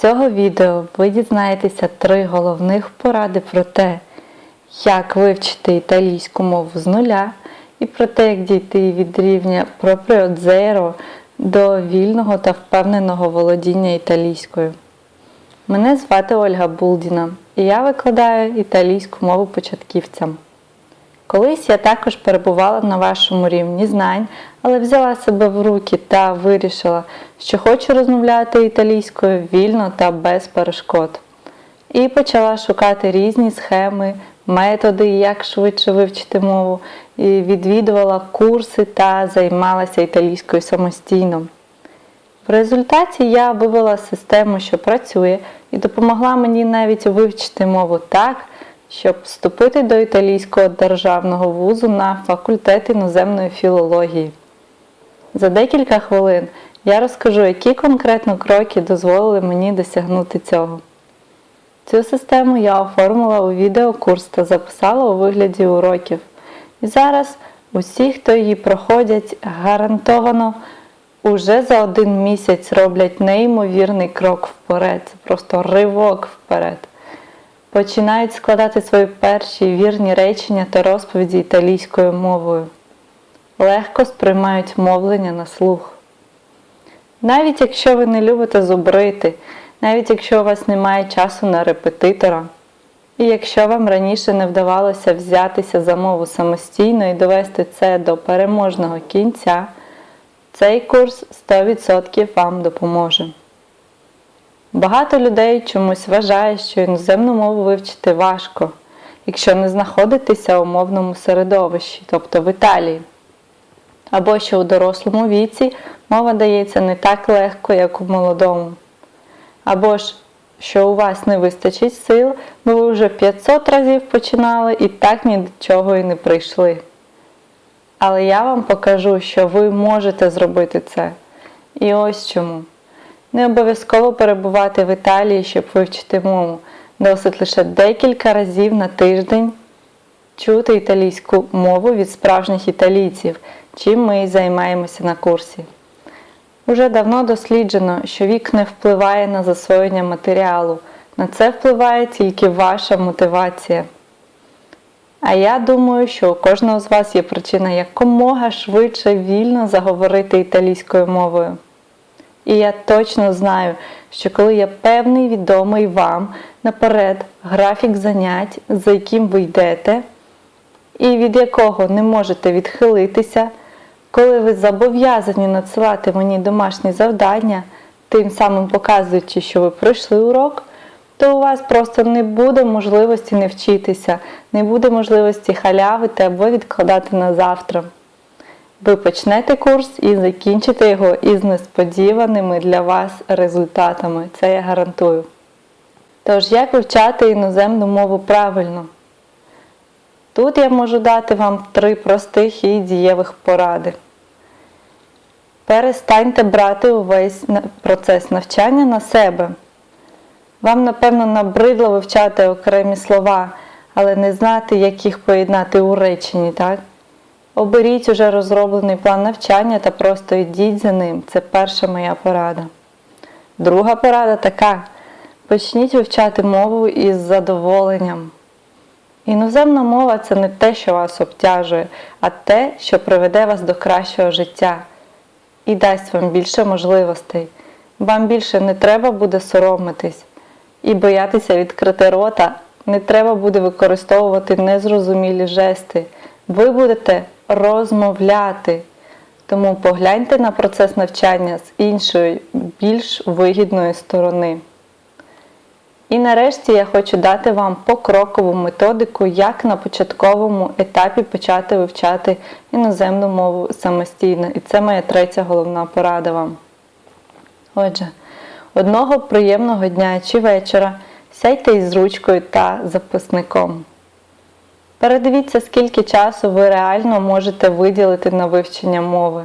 цього відео ви дізнаєтеся три головних поради про те, як вивчити італійську мову з нуля, і про те, як дійти від рівня proprio zero до вільного та впевненого володіння італійською. Мене звати Ольга Булдіна, і я викладаю італійську мову початківцям. Колись я також перебувала на вашому рівні знань, але взяла себе в руки та вирішила, що хочу розмовляти італійською вільно та без перешкод. І почала шукати різні схеми, методи, як швидше вивчити мову, і відвідувала курси та займалася італійською самостійно. В результаті я вивела систему, що працює, і допомогла мені навіть вивчити мову так, щоб вступити до італійського державного вузу на факультет іноземної філології. За декілька хвилин я розкажу, які конкретно кроки дозволили мені досягнути цього. Цю систему я оформила у відеокурс та записала у вигляді уроків. І зараз усі, хто її проходять, гарантовано уже за один місяць роблять неймовірний крок вперед. Просто ривок вперед. Починають складати свої перші вірні речення та розповіді італійською мовою. Легко сприймають мовлення на слух. Навіть якщо ви не любите зубрити, навіть якщо у вас немає часу на репетитора, і якщо вам раніше не вдавалося взятися за мову самостійно і довести це до переможного кінця, цей курс 100% вам допоможе. Багато людей чомусь вважає, що іноземну мову вивчити важко, якщо не знаходитеся у мовному середовищі, тобто в Італії. Або що у дорослому віці мова дається не так легко, як у молодому. Або ж, що у вас не вистачить сил, бо ви вже 500 разів починали і так ні до чого і не прийшли. Але я вам покажу, що ви можете зробити це. І ось чому. Не обов'язково перебувати в Італії, щоб вивчити мову. Досить лише декілька разів на тиждень чути італійську мову від справжніх італійців, чим ми і займаємося на курсі. Уже давно досліджено, що вік не впливає на засвоєння матеріалу. На це впливає тільки ваша мотивація. А я думаю, що у кожного з вас є причина якомога швидше вільно заговорити італійською мовою. І я точно знаю, що коли є певний відомий вам наперед графік занять, за яким ви йдете, і від якого не можете відхилитися, коли ви зобов'язані надсилати мені домашні завдання, тим самим показуючи, що ви пройшли урок, то у вас просто не буде можливості не вчитися, не буде можливості халявити або відкладати на завтра. Ви почнете курс і закінчите його із несподіваними для вас результатами. Це я гарантую. Тож, як вивчати іноземну мову правильно? Тут я можу дати вам три простих і дієвих поради. Перестаньте брати увесь процес навчання на себе. Вам, напевно, набридло вивчати окремі слова, але не знати, як їх поєднати у реченні, так? Оберіть уже розроблений план навчання та просто йдіть за ним. Це перша моя порада. Друга порада така: почніть вивчати мову із задоволенням. Іноземна мова це не те, що вас обтяжує, а те, що приведе вас до кращого життя і дасть вам більше можливостей. Вам більше не треба буде соромитись і боятися відкрити рота, не треба буде використовувати незрозумілі жести. Ви будете розмовляти. Тому погляньте на процес навчання з іншої, більш вигідної сторони. І нарешті я хочу дати вам покрокову методику, як на початковому етапі почати вивчати іноземну мову самостійно. І це моя третя головна порада вам. Отже, одного приємного дня чи вечора сядьте із ручкою та записником. Передивіться, скільки часу ви реально можете виділити на вивчення мови.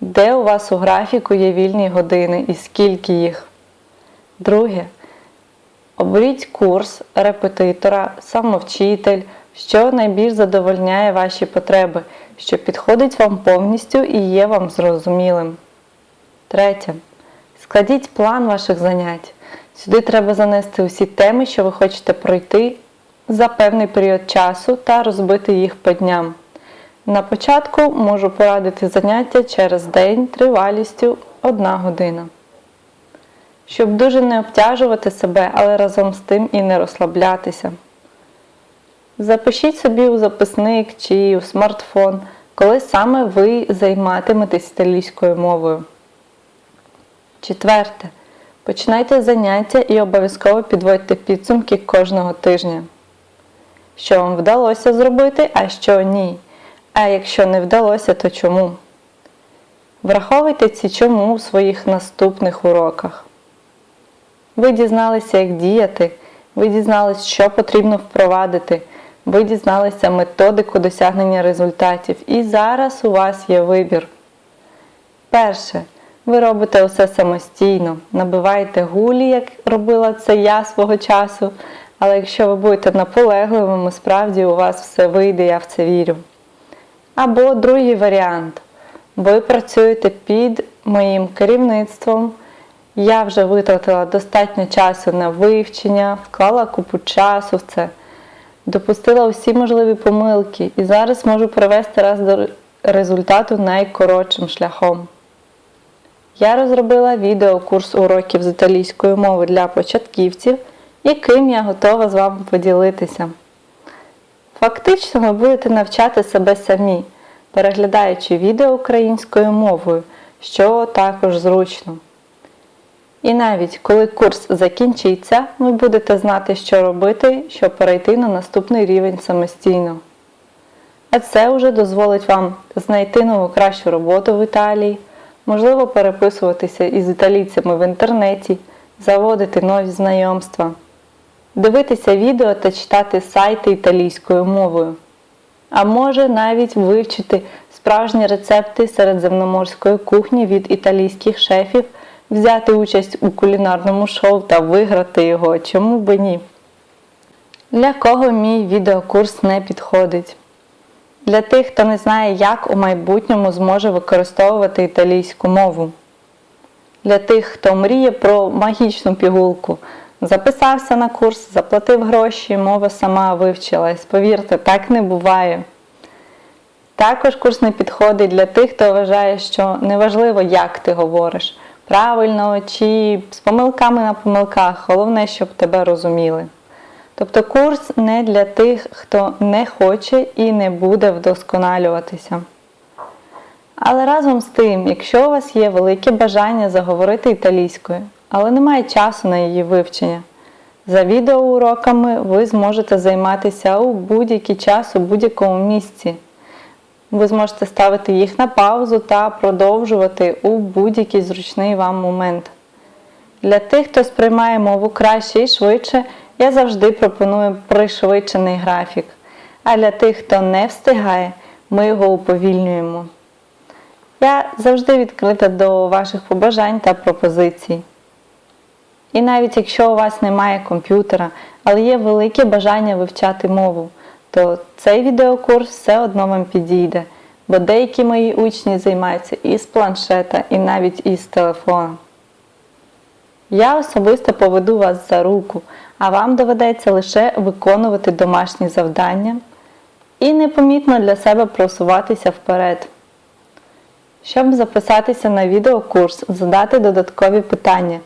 Де у вас у графіку є вільні години і скільки їх? Друге. Оберіть курс репетитора, самовчитель, що найбільш задовольняє ваші потреби, що підходить вам повністю і є вам зрозумілим. Третє. Складіть план ваших занять. Сюди треба занести усі теми, що ви хочете пройти за певний період часу та розбити їх по дням. На початку можу порадити заняття через день тривалістю 1 година. Щоб дуже не обтяжувати себе, але разом з тим і не розслаблятися. Запишіть собі у записник чи у смартфон, коли саме ви займатиметесь італійською мовою. Четверте. Починайте заняття і обов'язково підводьте підсумки кожного тижня. Що вам вдалося зробити, а що ні. А якщо не вдалося, то чому? Враховуйте ці чому у своїх наступних уроках. Ви дізналися, як діяти, ви дізналися, що потрібно впровадити, ви дізналися методику досягнення результатів. І зараз у вас є вибір. Перше. Ви робите усе самостійно, набиваєте гулі, як робила це я свого часу. Але якщо ви будете наполегливими, справді у вас все вийде, я в це вірю. Або другий варіант. Ви працюєте під моїм керівництвом. Я вже витратила достатньо часу на вивчення, вклала купу часу в це, допустила усі можливі помилки і зараз можу привести раз до результату найкоротшим шляхом. Я розробила відеокурс уроків з італійської мови для початківців, яким я готова з вами поділитися. Фактично, ви будете навчати себе самі, переглядаючи відео українською мовою, що також зручно. І навіть коли курс закінчиться, ви будете знати, що робити, щоб перейти на наступний рівень самостійно. А це вже дозволить вам знайти нову кращу роботу в Італії, можливо переписуватися із італійцями в інтернеті, заводити нові знайомства, дивитися відео та читати сайти італійською мовою. А може навіть вивчити справжні рецепти середземноморської кухні від італійських шефів, взяти участь у кулінарному шоу та виграти його, чому би ні? Для кого мій відеокурс не підходить? Для тих, хто не знає, як у майбутньому зможе використовувати італійську мову. Для тих, хто мріє про магічну пігулку, записався на курс, заплатив гроші, мова сама вивчилась. Повірте, так не буває. Також курс не підходить для тих, хто вважає, що неважливо, як ти говориш, правильно чи з помилками на помилках, головне, щоб тебе розуміли. Тобто курс не для тих, хто не хоче і не буде вдосконалюватися. Але разом з тим, якщо у вас є велике бажання заговорити італійською, але немає часу на її вивчення, за відеоуроками ви зможете займатися у будь-який час у будь-якому місці. Ви зможете ставити їх на паузу та продовжувати у будь-який зручний вам момент. Для тих, хто сприймає мову краще і швидше, я завжди пропоную пришвидшений графік. А для тих, хто не встигає, ми його уповільнюємо. Я завжди відкрита до ваших побажань та пропозицій. І навіть якщо у вас немає комп'ютера, але є велике бажання вивчати мову, то цей відеокурс все одно вам підійде, бо деякі мої учні займаються і з планшета, і навіть із телефона. Я особисто поведу вас за руку, а вам доведеться лише виконувати домашні завдання і непомітно для себе просуватися вперед. Щоб записатися на відеокурс, задати додаткові питання.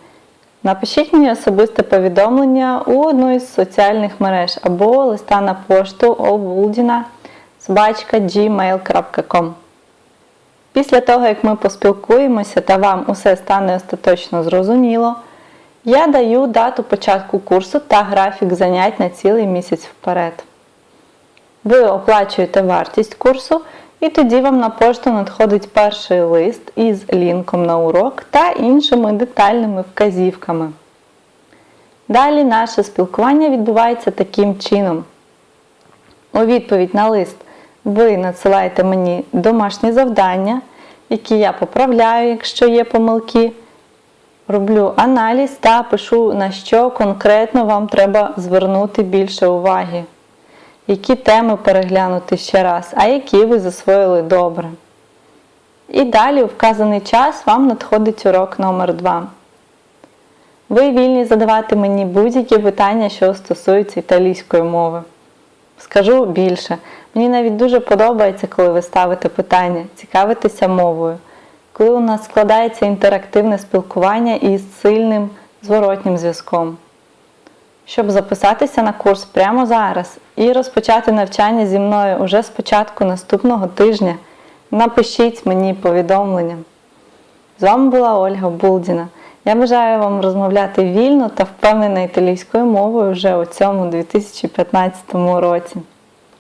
Напишіть мені особисте повідомлення у одну із соціальних мереж або листа на пошту obуldina gmail.com Після того, як ми поспілкуємося та вам усе стане остаточно зрозуміло, я даю дату початку курсу та графік занять на цілий місяць вперед. Ви оплачуєте вартість курсу, і тоді вам на пошту надходить перший лист із лінком на урок та іншими детальними вказівками. Далі наше спілкування відбувається таким чином. У відповідь на лист ви надсилаєте мені домашні завдання, які я поправляю, якщо є помилки. Роблю аналіз та пишу, на що конкретно вам треба звернути більше уваги. Які теми переглянути ще раз, а які ви засвоїли добре. І далі у вказаний час вам надходить урок номер 2 Ви вільні задавати мені будь-які питання, що стосуються італійської мови. Скажу більше, мені навіть дуже подобається, коли ви ставите питання, цікавитеся мовою, коли у нас складається інтерактивне спілкування із сильним зворотнім зв'язком. Щоб записатися на курс прямо зараз і розпочати навчання зі мною уже з початку наступного тижня, напишіть мені повідомлення. З вами була Ольга Булдіна. Я бажаю вам розмовляти вільно та впевнено італійською мовою вже у цьому 2015 році.